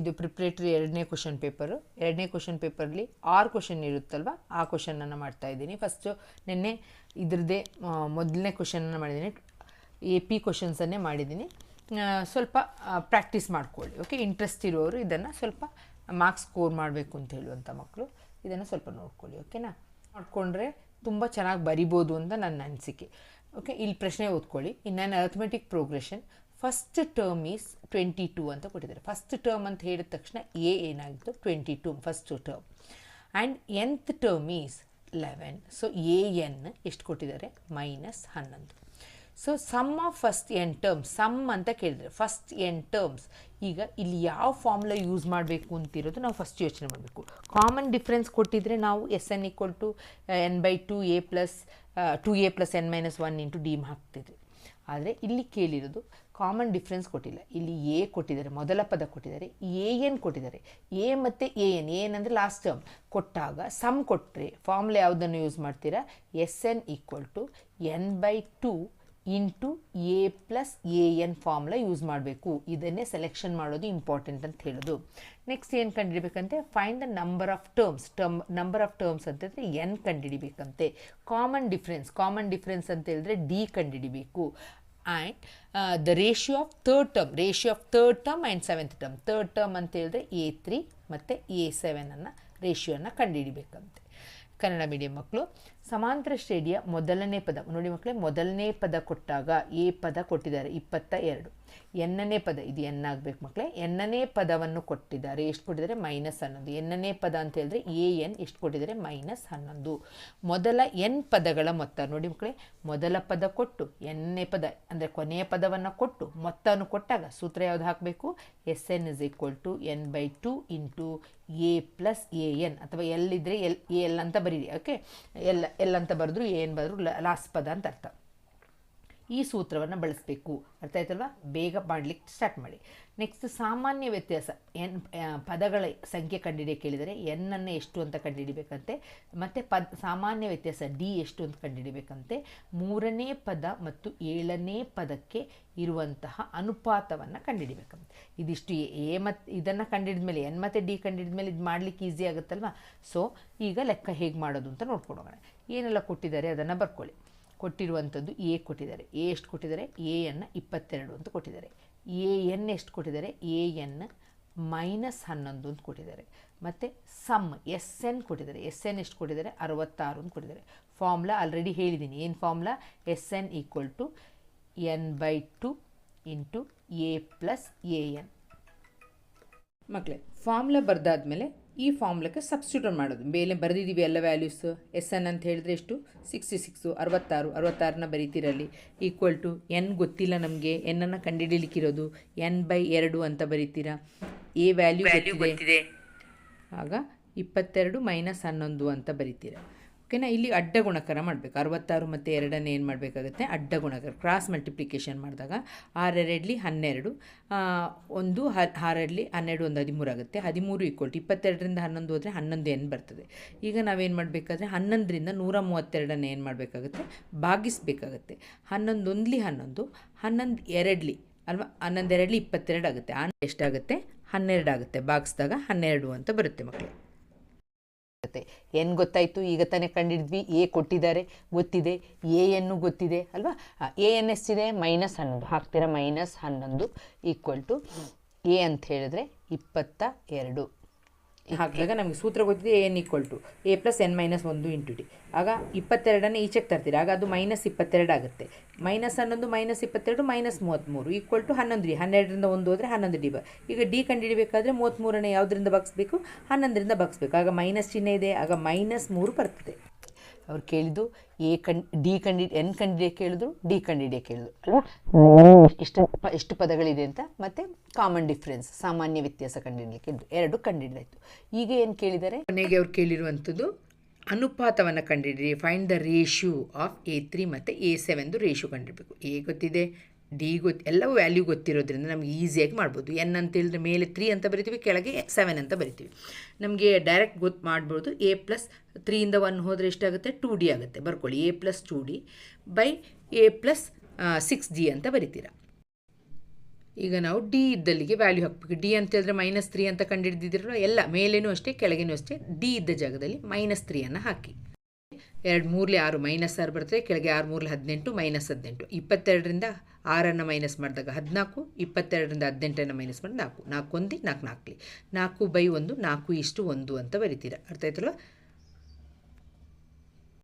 ಇದು ಪ್ರಿಪ್ರೇಟ್ರಿ ಎರಡನೇ question paper ಎರಡನೇ ಕ್ವಶನ್ ಪೇಪರ್ಲಿ ಆರು ಕ್ವಶನ್ ಇರುತ್ತಲ್ವ? ಆ ಕ್ವಶನನ್ನು ಮಾಡ್ತಾ ಇದ್ದೀನಿ. ಫಸ್ಟು ನಿನ್ನೆ ಇದ್ರದ್ದೇ ಮೊದಲನೇ ಕ್ವಶನನ್ನು ಮಾಡಿದ್ದೀನಿ. ಎ ಪಿ ಕ್ವಶನ್ಸನ್ನೇ ಮಾಡಿದ್ದೀನಿ. ಸ್ವಲ್ಪ ಪ್ರಾಕ್ಟೀಸ್ ಮಾಡ್ಕೊಳ್ಳಿ ಓಕೆ ಇಂಟ್ರೆಸ್ಟ್ ಇರೋರು ಇದನ್ನು ಸ್ವಲ್ಪ ಮಾರ್ಕ್ಸ್ ಸ್ಕೋರ್ ಮಾಡಬೇಕು ಅಂತ ಹೇಳುವಂಥ ಮಕ್ಕಳು ಇದನ್ನು ಸ್ವಲ್ಪ ನೋಡ್ಕೊಳ್ಳಿ ಓಕೆನಾ ನೋಡಿಕೊಂಡ್ರೆ ತುಂಬ ಚೆನ್ನಾಗಿ ಬರಿಬೋದು ಅಂತ ನನ್ನ ಅನಿಸಿಕೆ ಓಕೆ ಇಲ್ಲಿ ಪ್ರಶ್ನೆ ಓದ್ಕೊಳ್ಳಿ. ಇನ್ನು arithmetic progression first term is twenty two ಅಂತ ಕೊಟ್ಟಿದ್ದಾರೆ. ಫಸ್ಟ್ ಟರ್ಮ್ ಅಂತ ಹೇಳಿದ ತಕ್ಷಣ ಎ ಏನಾಗಿತ್ತು twenty two first term and nth term is eleven so A N ಎಷ್ಟು ಕೊಟ್ಟಿದ್ದಾರೆ? ಮೈನಸ್ ಹನ್ನೊಂದು. So sum of first N terms sum ಅಂತ ಕೇಳಿದರೆ ಫಸ್ಟ್ ಎನ್ ಟರ್ಮ್ಸ್ ಈಗ ಇಲ್ಲಿ ಯಾವ ಫಾರ್ಮುಲಾ ಯೂಸ್ ಮಾಡಬೇಕು ಅಂತಿರೋದು ನಾವು ಫಸ್ಟ್ ಯೋಚನೆ ಮಾಡಬೇಕು. ಕಾಮನ್ ಡಿಫ್ರೆನ್ಸ್ ಕೊಟ್ಟಿದ್ರೆ ನಾವು S N equal to N by two A plus two A plus N minus one into D ಹಾಕ್ತಿದ್ವಿ. ಆದರೆ ಇಲ್ಲಿ ಕೇಳಿರೋದು ಕಾಮನ್ ಡಿಫ್ರೆನ್ಸ್ ಕೊಟ್ಟಿಲ್ಲ. ಇಲ್ಲಿ ಎ ಕೊಟ್ಟಿದ್ದಾರೆ, ಮೊದಲ ಪದ ಕೊಟ್ಟಿದ್ದಾರೆ, ಎ ಎನ್ ಕೊಟ್ಟಿದ್ದಾರೆ. ಎ ಮತ್ತು ಎ ಎನ್ ಎನ್ ಅಂದರೆ ಲಾಸ್ಟ್ ಟರ್ಮ್ ಕೊಟ್ಟಾಗ ಸಮ್ ಕೊಟ್ಟರೆ ಫಾರ್ಮ್ಲ ಯಾವುದನ್ನು ಯೂಸ್ ಮಾಡ್ತೀರಾ? S N equal to N by two into A plus A N formula use ಮಾಡಬೇಕು. ಇದನ್ನೇ ಸೆಲೆಕ್ಷನ್ ಮಾಡೋದು ಇಂಪಾರ್ಟೆಂಟ್ ಅಂತ ಹೇಳೋದು. ನೆಕ್ಸ್ಟ್ ಏನು ಕಂಡುಹಿಡಿಬೇಕಂತೆ find the number of terms term number of terms ಅಂತಂದರೆ ಎನ್ ಕಂಡುಹಿಡಿಬೇಕಂತೆ ಕಾಮನ್ ಡಿಫ್ರೆನ್ಸ್ ಕಾಮನ್ ಡಿಫ್ರೆನ್ಸ್ ಅಂತ ಹೇಳಿದ್ರೆ ಡಿ ಕಂಡುಹಿಡಿಬೇಕು and the ratio of third term ratio of third term and seventh term third term ಅಂತ ಹೇಳಿದ್ರೆ A three ಮತ್ತು A ಸೆವೆನನ್ನು ರೇಷಿಯೋನ ಕಂಡುಹಿಡಿಬೇಕಂತೆ. ಕನ್ನಡ ಮೀಡಿಯಂ ಮಕ್ಕಳು. ಸಮಾಂತರ ಶ್ರೇಣಿಯ ಮೊದಲನೇ ಪದ, ನೋಡಿ ಮಕ್ಕಳೇ, ಮೊದಲನೇ ಪದ ಕೊಟ್ಟಾಗ ಎ ಪದ ಕೊಟ್ಟಿದ್ದಾರೆ, ಇಪ್ಪತ್ತ ಎರಡು. ಎನ್ನನೇ ಪದ, ಇದು ಎನ್ ಆಗಬೇಕು ಮಕ್ಕಳೇ ಎನ್ನನೇ ಪದವನ್ನು ಕೊಟ್ಟಿದ್ದಾರೆ, ಎಷ್ಟು ಕೊಟ್ಟಿದ್ದಾರೆ? ಮೈನಸ್ ಹನ್ನೊಂದು. ಎನ್ನನೇ ಪದ ಅಂತ ಹೇಳಿದ್ರೆ ಎ, ಎನ್, ಎಷ್ಟು ಕೊಟ್ಟಿದ್ದಾರೆ? ಮೈನಸ್ ಹನ್ನೊಂದು. ಮೊದಲ ಎನ್ ಪದಗಳ ಮೊತ್ತ, ನೋಡಿ ಮಕ್ಕಳೇ, ಮೊದಲ ಪದ ಕೊಟ್ಟು ಎನ್ನೇ ಪದ, ಅಂದರೆ ಕೊನೆಯ ಪದವನ್ನು ಕೊಟ್ಟು, ಮೊತ್ತವನ್ನು ಕೊಟ್ಟಾಗ ಸೂತ್ರ ಯಾವುದು ಹಾಕಬೇಕು? S N is equal to N by two into A plus A N, ಅಥವಾ ಎಲ್ಲಿದ್ದರೆ ಎಲ್, ಎ ಎಲ್ ಅಂತ ಬರೀರಿ ಓಕೆ ಎಲ್ಲ ಎಲ್ಲಂತ ಬರೆದ್ರು ಏನು ಬರೆದ್ರು ಲಾಸ್ಟ್ ಪದ ಅಂತ ಅರ್ಥ. ಈ ಸೂತ್ರವನ್ನು ಬಳಸಬೇಕು. ಅರ್ಥ ಆಯ್ತಲ್ವಾ? ಬೇಗ ಮಾಡಲಿಕ್ಕೆ ಸ್ಟಾರ್ಟ್ ಮಾಡಿ. ನೆಕ್ಸ್ಟ್ ಸಾಮಾನ್ಯ ವ್ಯತ್ಯಾಸ, ಎನ್ ಪದಗಳ ಸಂಖ್ಯೆ ಕಂಡುಹಿಡಿಯ ಕೇಳಿದರೆ ಎನ್ನನ್ನು ಎಷ್ಟು ಅಂತ ಕಂಡುಹಿಡಿಬೇಕಂತೆ ಮತ್ತು ಪದ, ಸಾಮಾನ್ಯ ವ್ಯತ್ಯಾಸ ಡಿ ಎಷ್ಟು ಅಂತ ಕಂಡುಹಿಡಿಬೇಕಂತೆ ಮೂರನೇ ಪದ ಮತ್ತು ಏಳನೇ ಪದಕ್ಕೆ ಇರುವಂತಹ ಅನುಪಾತವನ್ನು ಕಂಡುಹಿಡಿಬೇಕಂತೆ ಇದಿಷ್ಟು ಎ ಮತ್ತು ಇದನ್ನು ಕಂಡುಹಿಡಿದ ಮೇಲೆ ಎನ್ ಮತ್ತು ಡಿ ಕಂಡುಹಿಡಿದ ಮೇಲೆ ಇದು ಮಾಡಲಿಕ್ಕೆ ಈಸಿ ಆಗುತ್ತಲ್ವ? ಸೊ ಈಗ ಲೆಕ್ಕ ಹೇಗೆ ಮಾಡೋದು ಅಂತ ನೋಡ್ಕೊಂಡು ಹೋಗೋಣ. ಏನೆಲ್ಲ ಕೊಟ್ಟಿದ್ದಾರೆ ಅದನ್ನು ಬರ್ಕೊಳ್ಳಿ. ಕೊಟ್ಟಿರುವಂಥದ್ದು ಎ ಕೊಟ್ಟಿದ್ದಾರೆ. ಎ ಎಷ್ಟು ಕೊಟ್ಟಿದ್ದಾರೆ? ಎ ಎನ್ನ ಇಪ್ಪತ್ತೆರಡು ಅಂತ ಕೊಟ್ಟಿದ್ದಾರೆ. ಎ ಎನ್ ಎಷ್ಟು ಕೊಟ್ಟಿದ್ದಾರೆ? ಎ ಎನ್ ಮೈನಸ್ ಹನ್ನೊಂದು ಅಂತ ಕೊಟ್ಟಿದ್ದಾರೆ. ಮತ್ತು ಸಮ್ ಎಸ್ ಎನ್ ಕೊಟ್ಟಿದ್ದಾರೆ. ಎಸ್ ಎನ್ ಎಷ್ಟು ಕೊಟ್ಟಿದ್ದಾರೆ? ಅರವತ್ತಾರು ಅಂತ ಕೊಟ್ಟಿದ್ದಾರೆ. ಫಾರ್ಮುಲಾ ಆಲ್ರೆಡಿ ಹೇಳಿದ್ದೀನಿ. ಏನು formula? S N equal to N by two into A plus A N. ಮಕ್ಕಳೇ ಫಾರ್ಮುಲಾ ಬರೆದಾದ್ಮೇಲೆ ಈ ಫಾರ್ಮುಲಕ್ಕೆ ಸಬ್ಸ್ಟಿಟ್ಯೂಟ್ ಮಾಡೋದು. ಮೇಲೆ ಬರೆದಿದ್ದೀವಿ ಎಲ್ಲ ವ್ಯಾಲ್ಯೂಸ್ ಎಸ್ ಎನ್ ಅಂತ ಹೇಳಿದ್ರೆ ಎಷ್ಟು? ಸಿಕ್ಸ್ಟಿ ಸಿಕ್ಸು ಅರವತ್ತಾರು ಅರವತ್ತಾರನ್ನ ಬರೀತಿರಲ್ಲಿ. ಈಕ್ವಲ್ ಟು ಎನ್ ಗೊತ್ತಿಲ್ಲ ನಮಗೆ. ಎನ್ನನ್ನು ಕಂಡುಹಿಡಿಲಿಕ್ಕಿರೋದು ಎನ್ ಬೈ ಎರಡು ಅಂತ ಬರೀತೀರಾ? ಎ ವ್ಯಾಲ್ಯೂ ಗೊತ್ತಿದೆ. ಆಗ ಇಪ್ಪತ್ತೆರಡು ಮೈನಸ್ ಹನ್ನೊಂದು ಅಂತ ಬರೀತೀರಾ? ಓಕೆನಾ ಇಲ್ಲಿ ಅಡ್ಡ ಗುಣಕರ ಮಾಡಬೇಕು. ಅರವತ್ತಾರು ಮತ್ತು ಎರಡನ್ನೇ ಏನು ಮಾಡಬೇಕಾಗುತ್ತೆ? ಅಡ್ಡ ಗುಣಕರ ಕ್ರಾಸ್ ಮಲ್ಟಿಪ್ಲಿಕೇಶನ್ ಮಾಡಿದಾಗ ಆರೆರಡ್ಲಿ ಹನ್ನೆರಡು ಒಂದು ಹ ಆರೆರಡ್ಲಿ ಹನ್ನೆರಡು, ಒಂದು ಹದಿಮೂರು ಆಗುತ್ತೆ. ಹದಿಮೂರು ಈಕ್ವಲ್ ಇಪ್ಪತ್ತೆರಡರಿಂದ ಹನ್ನೊಂದು ಹೋದರೆ ಹನ್ನೊಂದು ಏನು ಬರ್ತದೆ. ಈಗ ನಾವೇನು ಮಾಡಬೇಕಾದ್ರೆ ಹನ್ನೊಂದರಿಂದ ನೂರ ಮೂವತ್ತೆರಡನ್ನು ಏನು ಮಾಡಬೇಕಾಗುತ್ತೆ? ಭಾಗಿಸಬೇಕಾಗುತ್ತೆ. ಹನ್ನೊಂದೊಂದ್ಲಿ ಹನ್ನೊಂದು ಹನ್ನೊಂದು ಎರಡ್ಲಿ, ಅಲ್ವಾ? ಹನ್ನೊಂದು ಎರಡ್ಲಿ ಇಪ್ಪತ್ತೆರಡು ಆಗುತ್ತೆ. ಎಷ್ಟಾಗುತ್ತೆ? ಹನ್ನೆರಡು ಆಗುತ್ತೆ. ಭಾಗಿಸಿದಾಗ ಹನ್ನೆರಡು ಅಂತ ಬರುತ್ತೆ ಮಕ್ಕಳೇ ಆಗುತ್ತೆ ಎನ್ ಗೊತ್ತಾಯಿತು? ಈಗ ತಾನೇ ಕಂಡಿದ್ವಿ ಎ ಕೊಟ್ಟಿದ್ದಾರೆ. ಗೊತ್ತಿದೆ. ಎ ಎನ್ನು ಗೊತ್ತಿದೆ. ಅಲ್ವಾ? ಎ ಎನ್ ಎಷ್ಟಿದೆ? ಮೈನಸ್ ಹನ್ನೊಂದು. ಹಾಕ್ತೀರಾ? ಮೈನಸ್ ಹನ್ನೊಂದು ಈಕ್ವಲ್ ಟು ಎ ಅಂತ ಹೇಳಿದ್ರೆ ಇಪ್ಪತ್ತ ಎರಡು. ಹಾಕಿದಾಗ ನಮಗೆ ಸೂತ್ರ ಗೊತ್ತಿದೆ N equal to A plus N minus ಒಂದು ಇಂಟು ಡಿ ಆಗ ಇಪ್ಪತ್ತೆರಡನ್ನು ಈಚೆಗೆ ತರ್ತೀರಿ? ಆಗ ಅದು ಮೈನಸ್ ಇಪ್ಪತ್ತೆರಡು ಆಗುತ್ತೆ. ಮೈನಸ್ ಹನ್ನೊಂದು ಮೈನಸ್ ಇಪ್ಪತ್ತೆರಡು ಮೈನಸ್ ಮೂವತ್ತ್ಮೂರು ಈಕ್ವಲ್ ಟು ಹನ್ನೊಂದು ಡಿ ಹನ್ನೆರಡರಿಂದ ಒಂದು ಹೋದರೆ ಹನ್ನೊಂದು ಡಿ ಬ ಈಗ ಡಿ ಕಂಡುಹಿಡಿಬೇಕಾದ್ರೆ ಮೂವತ್ತ್ಮೂರನೇ ಯಾವುದರಿಂದ ಬಗ್ಸ್ಬೇಕು? ಹನ್ನೊಂದರಿಂದ ಬಗ್ಸ್ಬೇಕು. ಆಗ ಮೈನಸ್ ಚಿಹ್ನೆ ಇದೆ. ಆಗ ಮೈನಸ್ ಮೂರು ಬರ್ತದೆ. ಅವ್ರು ಕೇಳಿದ್ದು ಎ ಕಂಡ್ ಡಿ ಕಂಡಿ ಎನ್ ಕಂಡಿಡಿಯ ಕೇಳಿದ್ರು ಡಿ ಕಂಡಿಡಿಯ ಕೇಳಿದ್ರು. ಅಲ್ವಾ ಎಷ್ಟು ಪದಗಳಿದೆ ಅಂತ ಮತ್ತೆ ಕಾಮನ್ ಡಿಫ್ರೆನ್ಸ್ ಸಾಮಾನ್ಯ ವ್ಯತ್ಯಾಸ ಕಂಡಿಡಲಿಕ್ಕೆ ಎರಡು ಕಂಡುಹಿಡಿದಾಯ್ತು ಈಗ ಏನು ಕೇಳಿದ್ದಾರೆ? ಕೊನೆಗೆ ಅವ್ರು ಕೇಳಿರುವಂಥದ್ದು ಅನುಪಾತವನ್ನು ಕಂಡಿಡಿರಿ find the ratio of A three ಮತ್ತು ಎ ಸೆವೆನ್ದು ರೇಷ್ಯೂ ಕಂಡುಹಿಡಬೇಕು ಎ ಗೊತ್ತಿದೆ? ಡಿ ಗೊತ್ತು ಎಲ್ಲ ವ್ಯಾಲ್ಯೂ ಗೊತ್ತಿರೋದ್ರಿಂದ ನಮಗೆ ಈಸಿಯಾಗಿ ಮಾಡ್ಬೋದು. ಎನ್ ಅಂತ ಹೇಳಿದ್ರೆ ಮೇಲೆ ತ್ರೀ ಅಂತ ಬರಿತೀವಿ, ಕೆಳಗೆ ಸೆವೆನ್ ಅಂತ ಬರಿತೀವಿ. ನಮಗೆ ಡೈರೆಕ್ಟ್ ಗೊತ್ತು ಮಾಡ್ಬೋದು ಎ ಪ್ಲಸ್ ತ್ರೀಯಿಂದ ಒನ್ ಹೋದರೆ ಎಷ್ಟಾಗುತ್ತೆ? ಟೂ ಡಿ ಆಗುತ್ತೆ. ಬರ್ಕೊಳ್ಳಿ A plus two D by A plus six G ಅಂತ ಬರಿತೀರ. ಈಗ ನಾವು ಡಿ ಇದ್ದಲ್ಲಿಗೆ ವ್ಯಾಲ್ಯೂ ಹಾಕ್ಬೇಕು. ಡಿ ಅಂತ ಹೇಳಿದ್ರೆ ಮೈನಸ್ ತ್ರೀ ಅಂತ ಕಂಡುಹಿಡಿದಿದ್ರಲ್ಲ ಎಲ್ಲ, ಮೇಲೇನೂ ಅಷ್ಟೇ, ಕೆಳಗೇನೂ ಅಷ್ಟೇ ಡಿ ಇದ್ದ ಜಾಗದಲ್ಲಿ ಮೈನಸ್ ತ್ರೀಯನ್ನು ಹಾಕಿ. ಎರಡು ಮೂರಲಿ ಆರು ಮೈನಸ್ ಆರು ಬರ್ತದೆ, ಕೆಳಗೆ ಆರು ಮೂರಲಿ ಹದಿನೆಂಟು ಮೈನಸ್ ಹದಿನೆಂಟು. ಇಪ್ಪತ್ತೆರಡರಿಂದ ಆರನ್ನು ಮೈನಸ್ ಮಾಡಿದಾಗ ಹದಿನಾಲ್ಕು, ಇಪ್ಪತ್ತೆರಡರಿಂದ ಹದಿನೆಂಟನ್ನು ಮೈನಸ್ ಮಾಡಿ ನಾಲ್ಕು. ನಾಲ್ಕು ಒಂದು, ನಾಲ್ಕು ನಾಲ್ಕಲಿ. ನಾಲ್ಕು ಬೈ ಒಂದು, ನಾಲ್ಕು ಇಷ್ಟು ಒಂದು ಅಂತ ಬರಿತೀರ. ಅರ್ಥ ಆಯ್ತಲ್ವ?